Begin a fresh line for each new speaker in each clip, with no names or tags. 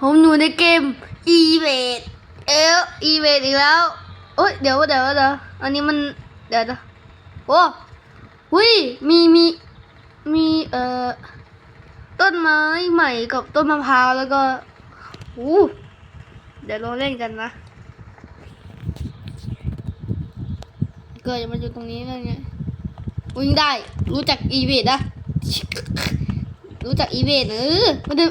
ผมอยู่ในเกม e v a d เอล e v a d อีกแล้วโอ้ยเดี๋ยวเดี๋ยวเดี๋ยวอันนี้มันเดี๋ยวเดี๋ยวโอ้หุยมีมีมีเอ่อต้นไม้ใหม่กับต้นมะพร้าวแล้วก็อู้เดี๋ยวลองเล่นกันนะเกิดมันอยู่ตรงนี้เลยไงวิ่งได้รู้จัก e v a d นะรู้จัก e v a d เออมันเฮ้ย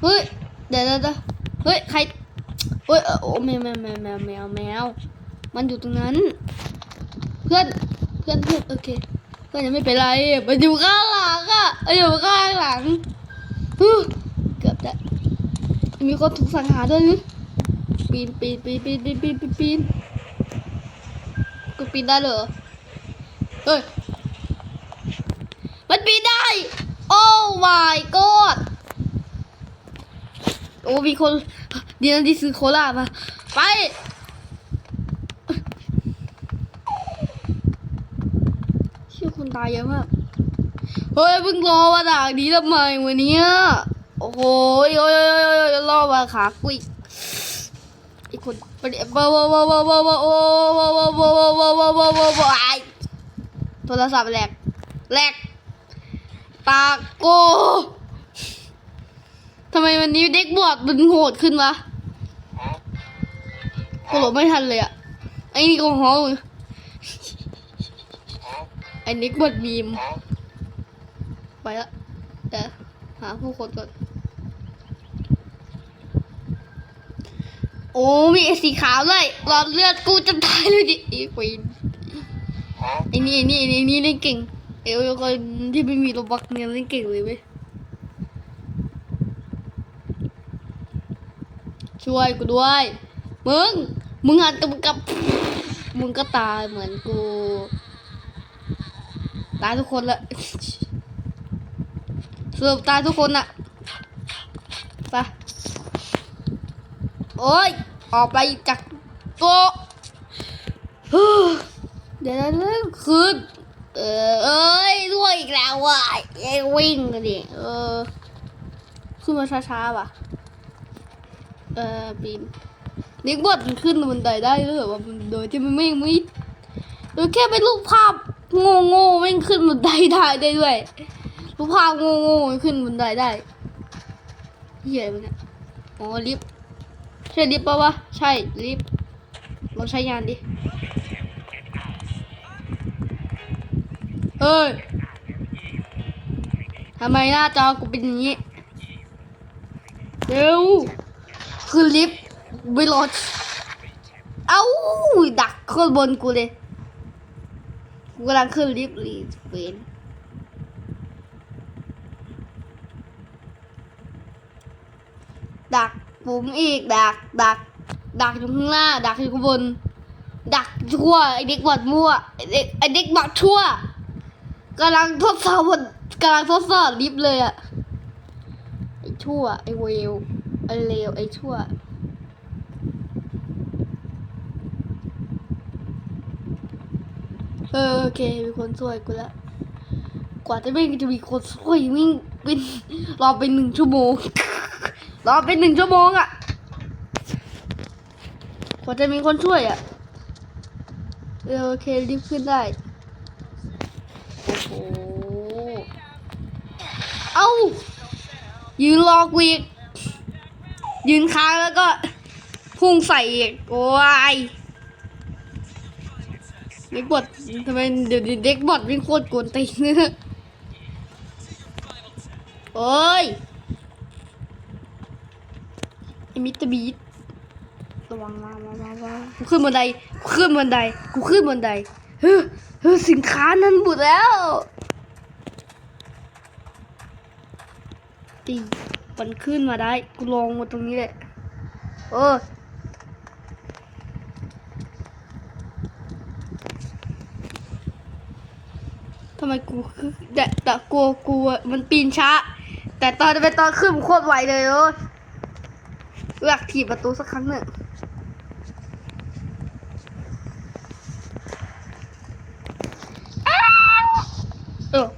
เดี๋ยเดี๋ยวเดี๋ยวเฮ้ย ใครเฮ้ยโอ้แมวแมวแมวแมวแมวแมว มันอยู่ตรงนั้น เพื่อน เพื่อนเพื่อนโอเค เพื่อนยังไม่เป็นไร มันอยู่ข้างหลังอะมันอยู่ข้างหลังฮู้เกือบได้มีคนถูกสังหารด้วยหรือปีนปีนปีนปีนปีนปีนปีนปีนกูปีนได้เหรอ เฮ้ย มันปีนได้ โอ้ my god โอ้มีคนเดี๋ยวที่ซื้อโคลามาไปเชื่อคนตายเยอะมากเฮ้ยเพิ่งรอมาด่างนี้ทำไมวันนี้โอ้โหโอ้ยโอ้ยโอ้ยโอ้ยรอมาขากุยไอ้คนปเดี๋ยวว้าวว้าวว้าวว้าวว้าวว้าวว้าวว้าวว้าวว้าวว้าวว้าวว้าวว้าวว้าวไอโทรศัพท์แหลกแหลกปากโก ทำไมวันนี้เด็กบอดมันโหดขึ้นวะกูหลบไม่ทันเลยอะไอ้นี่ก็ฮอลไอ้เด็กบอดบีม ไปละแต่หาผู้คนก่อน โอ้ มีไอ้สีขาวเลยหลอดเลือดกูจะตายเลยดิไอ้ควีนไอ้นี่ไอ้นี่ไอ้นี่เล่นเก่ง เอวคนที่ไม่มีโรบักเนี่ยเล่นเก่งเลยเว้ย ช่วยกูด้วย มึง มึงหันกับกับ มึงก็ตายเหมือนกู ตายทุกคนละสรุปตายทุกคนอะไปโอ้ย ออกไปจากโต๊ะเดี๋ยวนะคืนเออเอ้ยด้วยอีกแล้วว่ะไอ้วิ่งกันดิ เออ ขึ้นมาช้าๆว่ะ เออปีนนิกบอดมันขึ้นบันไดได้หรือเปล่าโดยที่มันไม่ไม่โดยแค่เป็นรูปภาพโง่โง่ไม่ขึ้นบันไดได้ได้ด้วยรูปภาพโง่โง่ขึ้นบันไดได้เหี้ยมันเนี่ยอ๋อลิฟใช่ลิฟปะวะใช่ลิฟลองใช้งานดิเฮ้ยทำไมหน้าจอกูเป็นอย่างนี้เร็ว คือลิฟต์ไม่รอดเอ้าดักขึ้นบนกูเลยกูกำลังขึ้นลิฟต์รีเวนดักผมอีกดักดัก ดักอยู่ข้างหน้า ดักอยู่ข้างบน ดักชั่วไอเด็กบอดมั่วไอเด็กไอเด็กบอดชั่วกำลังทดสอบบนกำลังทดสอบลิฟต์เลยอะไอชั่วไอเวล ไอเลวไอชั่ว เออโอเคมีคนช่วยกูแล้วกว่าจะไม่จะมีคนช่วยวิ่งเป็นรอเป็นหนึ่งชั่วโมงรอเป็นหนึ่งชั่วโมงอะกว่าจะมีคนช่วยอะเออโอเครีบขึ้นได้โอ้โหเอ้ายืนรอกูอีก ยืนค้างแล้วก็พุ่งใส่อีกโอ้ยเด็กบอดทำไมเดี๋ยวเด็กบอดวิ่งโคตรกวนตีเนโอ้ยมิตรบีระวังมามามามากูขึ้นบันไดกูขึ้นบันไดกูขึ้นบันไดเฮ้ยเฮ้ยสินค้านั้นหมดแล้วตี มันขึ้นมาได้ กูลองมาตรงนี้แหละเออทำไมกูคือแต่แต่กลัวกลัวมันปีนช้า แต่ตอนจะเป็นตอนขึ้นมันโคตรไวเลยเอออยากถีบประตูสักครั้งหนึ่งอ้าวเออ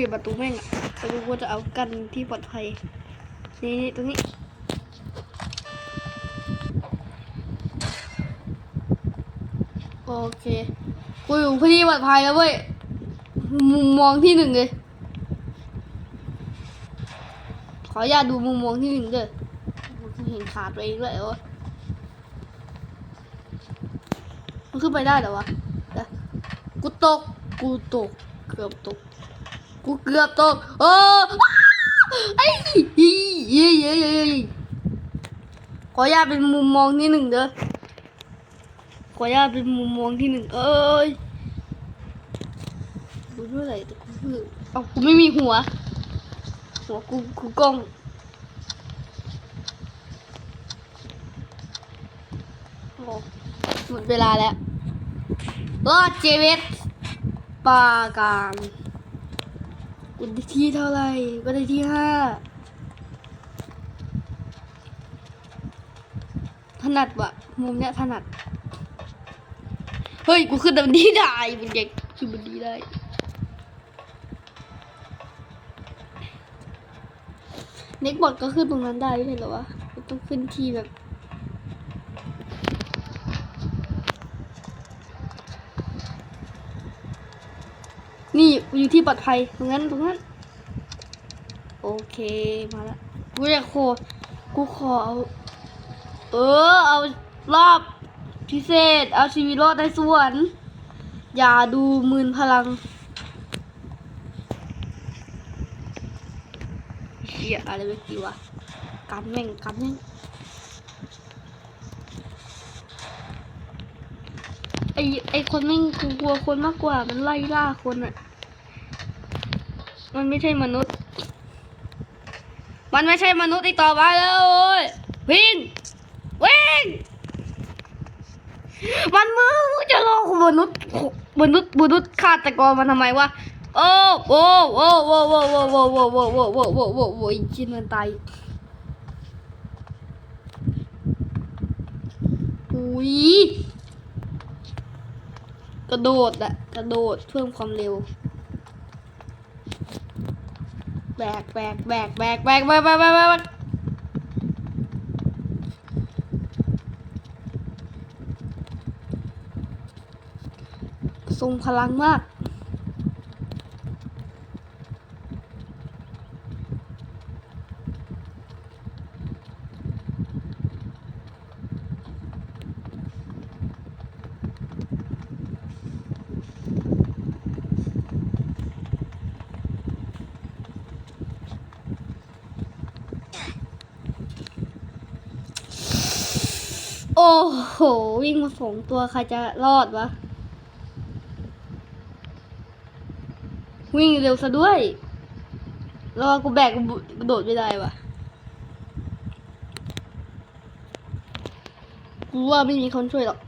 ปิดประตูแม่งอะแต่กูจะเอากันที่ปลอดภัย นี่ตรงนี้โอเค กูอยู่พื้นที่ปลอดภัยแล้วเว้ย มุมมองที่หนึ่งเลย ขออนุญาตดูมุมมองที่หนึ่งเลยกูเห็นขาตัวเองด้วยเหรอมันขึ้นไปได้เหรอวะ กูตก กูตก เกือบตก กูเกือบตกโอ้ไอ้เย้เย้เย้เย้ขออนุญาตเป็นมุมมองที่หนึ่งเด้อขออนุญาตเป็นมุมมองที่หนึ่งเอ้ยกูด้วยอะไรแต่กูคือเอากูไม่มีหัว หัวกูกูกล้องโอ้หมดเวลาแล้วรอดเจเวตปาการ กูได้ที่เท่าไหร่ก็ได้ที่ห้าถนัดวะมุมเนี้ยถนัด เฮ้ย กูขึ้นบันดีได้เป็นเด็กขึ้นบันดีได้เน็กบอดก็ขึ้นตรงนั้นได้ไม่ใช่เหรอวะต้องขึ้นที่แบบ นี่ กูอยู่ที่ปลอดภัยตรงนั้นตรงนั้น โอเคมาละกูอยากโคกูขอเอาเออ เอารอบพิเศษ เอาชีวิตรอดในสวน อย่าดูมืนพลังเฮียอะไรเมื่อกี้วะกันแม่งกันแม่งไอไอคนแม่งกูกลัวคนมากกว่ามันไล่ล่าคนอะ มันไม่ใช่มนุษย์ มันไม่ใช่มนุษย์อีกต่อไปแล้วโอ้ยวิ่งวิ่งมันมือมึงจะรอมนุษย์มนุษย์มนุษย์ฆาตกรมันทำไมวะโอ้โอ้โอ้โอ้โอ้โอ้โอ้โอ้โอ้โอ้โอ้โอ้โอ้โอ้อีกชิ้นมันตายอุ้ยกระโดดอะกระโดดเพิ่มความเร็ว แบกแบกแบกแบกแบกแบกแบกแบกแบกทรงพลังมาก โอ้โหวิ่งมาสองตัวใครจะรอดวะ วิ่งเร็วซะด้วยรอกูแบกกูกระโดดไม่ได้วะกูว่าไม่มีคนช่วยหรอก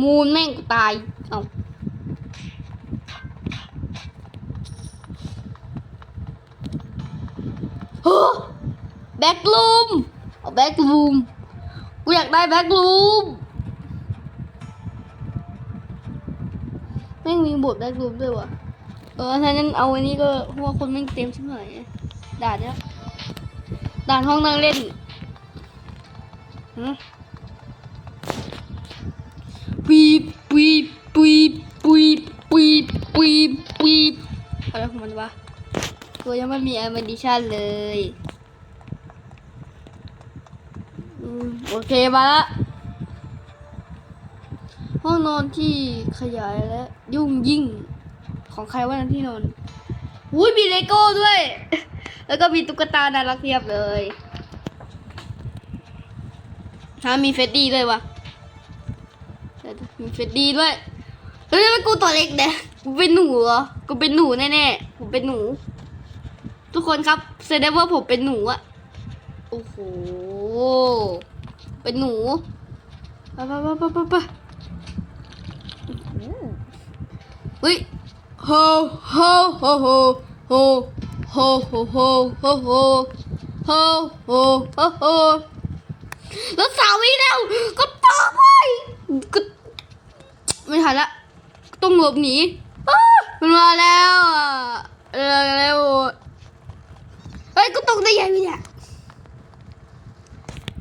มูนแม่งกูตาย เอาเฮ้อแบ็กลูมเอาแบ็กลูม กูอยากได้แบ็กลูมแม่งมีบทแบ็กรูมด้วยวะเออถ้านั้นเอาอันนี้ก็เพราะว่าคนแม่งเต็มชิบหายด่านเนี้ยด่านห้องนั่งเล่นฮะปีปีปีปีปีปีปีอะไรของมันวะตัวยังไม่มีแอมดิชันเลยอืม โอเคมาละห้องนอนที่ขยายและยุ่งยิ่งของใครว่านั้นที่นอนอุ้ยมีเลโก้ด้วย แล้วก็มีตุ๊กตาน่ารักเพียบเลยฮะมีเฟดดี้ด้วยวะมีเฟดดี้ด้วยเฮ้ยทำไมกูตัวเล็กเนี่ยกูเป็นหนูเหรอกูเป็นหนูแน่ๆผมเป็นหนู ทุกคนครับแสดงว่าผมเป็นหนูอะ โอ้โห เป็นหนูปะปะปะปะปะปะเฮ้ยโฮโฮโฮโฮโฮโฮโฮโฮโฮโฮโฮโฮโฮแล้วสาวีแล้วก็ตอบไปก็ไม่ทันละต้องหลบหนีมันมาแล้วเร็วเฮ้ยก็ตกได้ยังไงเนี่ย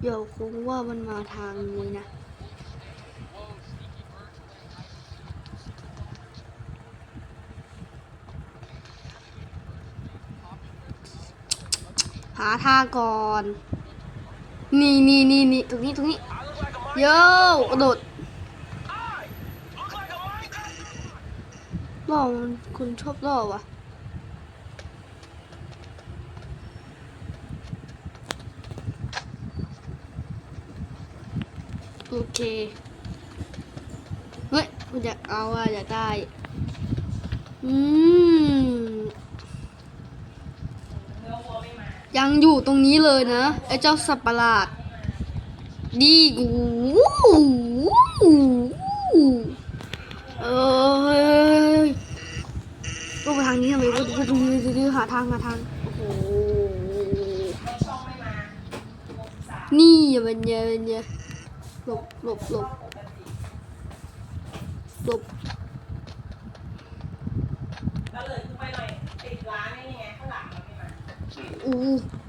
เดี๋ยวคงว่ามันมาทางนี้นะ หาทางก่อน นี่นี่นี่นี่ตรงนี้ตรงนี้โย่กระโดดล่อมันคุณชอบล่อวะ โอเคเฮ้ยกูอยากเอาอะอยากได้อืมยังอยู่ตรงนี้เลยนะ ไอ้เจ้าสัตว์ประหลาด ดีกูเอ้ยต้องไปทางนี้ทำไมกูดูดูดูดูหาทางหาทาง โอ้โห นี่อย่าเป็นเยอะเป็นเยอะ หลบหลบหลบหลบ
ก็เลยขึ้นไปหน่อยติดร้านนี่ไงข้างหลังมันไม่มา
อู้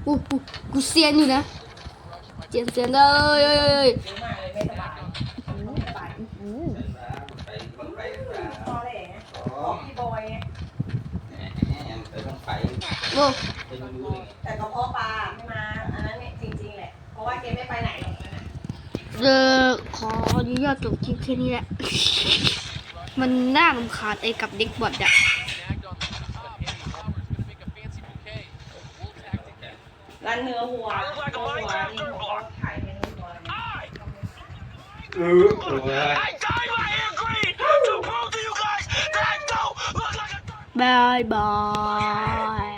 อู้อู้กูเซียนอยู่นะเซียนเซียนเลยเอ้ยเอ้ยเอ้ย
เยอะมากเลยไม่สบายไม่สบายพอเลยไงของพี่บอยไง
โอ้
เออ
ขออนุญาตจบคลิปแค่นี้แหละ มันน่ารำคาญไอ้กับเด็กบอดอะ
ร้านเนื้อวัวเนื้อวัวนี่ผมขายเป็นเนื้อวัวเลยนะ
I dye my hair green to prove to you guys that I don't look like a
บายบาย